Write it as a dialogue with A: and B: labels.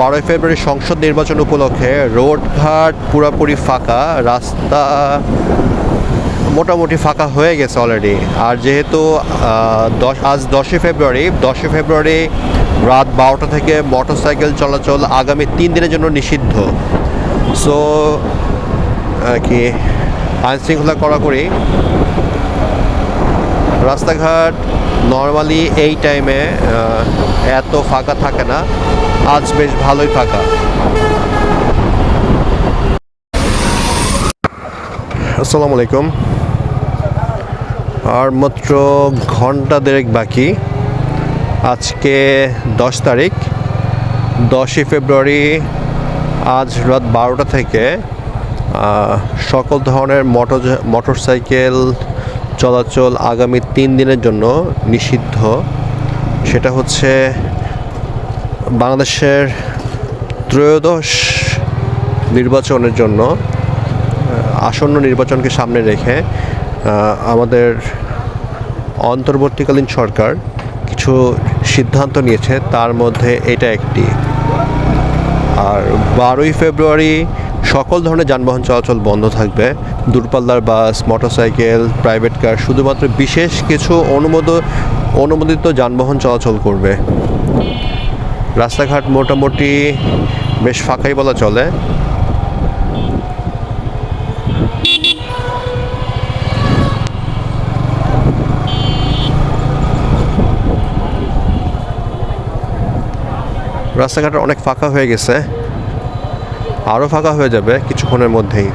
A: বারোই ফেব্রুয়ারি সংসদ নির্বাচন উপলক্ষে রোডঘাট পুরোপুরি ফাঁকা, রাস্তা মোটামুটি ফাঁকা হয়ে গেছে অলরেডি আর যেহেতু দশ আজ দশই ফেব্রুয়ারি দশই ফেব্রুয়ারি রাত বারোটা থেকে মোটরসাইকেল চলাচল আগামী তিন দিনের জন্য নিষিদ্ধ। সো কি আইন শৃঙ্খলা কড়াকড়ি রাস্তাঘাট নর্মালি এই টাইমে এত ফাঁকা থাকে না। আজ বেশ ভালোই ফাঁকা। আসসালামু আলাইকুম। আর মাত্র ঘণ্টা দেড়েক বাকি। আজকে দশ তারিখ, দশই ফেব্রুয়ারি, আজ রাত বারোটা থেকে সকল ধরনের মোটর মোটরসাইকেল চলাচল আগামী তিন দিনের জন্য নিষিদ্ধ। সেটা হচ্ছে বাংলাদেশের ত্রয়োদশ নির্বাচনের জন্য আসন্ন নির্বাচনকে সামনে রেখে আমাদের অন্তর্বর্তীকালীন সরকার কিছু সিদ্ধান্ত নিয়েছে, তার মধ্যে এটা একটি। আর বারোই ফেব্রুয়ারি সকল ধরনের যানবাহন চলাচল বন্ধ থাকবে। দূরপাল্লার বাস, মোটরসাইকেল প্রাইভেট কার শুধুমাত্র বিশেষ কিছু অনুমোদ, অনুমোদিত যানবাহন চলাচল করবে। রাস্তাঘাট মোটামুটি বেশ ফাঁকাই বলা চলে। রাস্তাঘাট অনেক ফাঁকা হয়ে গেছে। আরও ফাঁকা হয়ে যাবে কিছুক্ষণের মধ্যেই।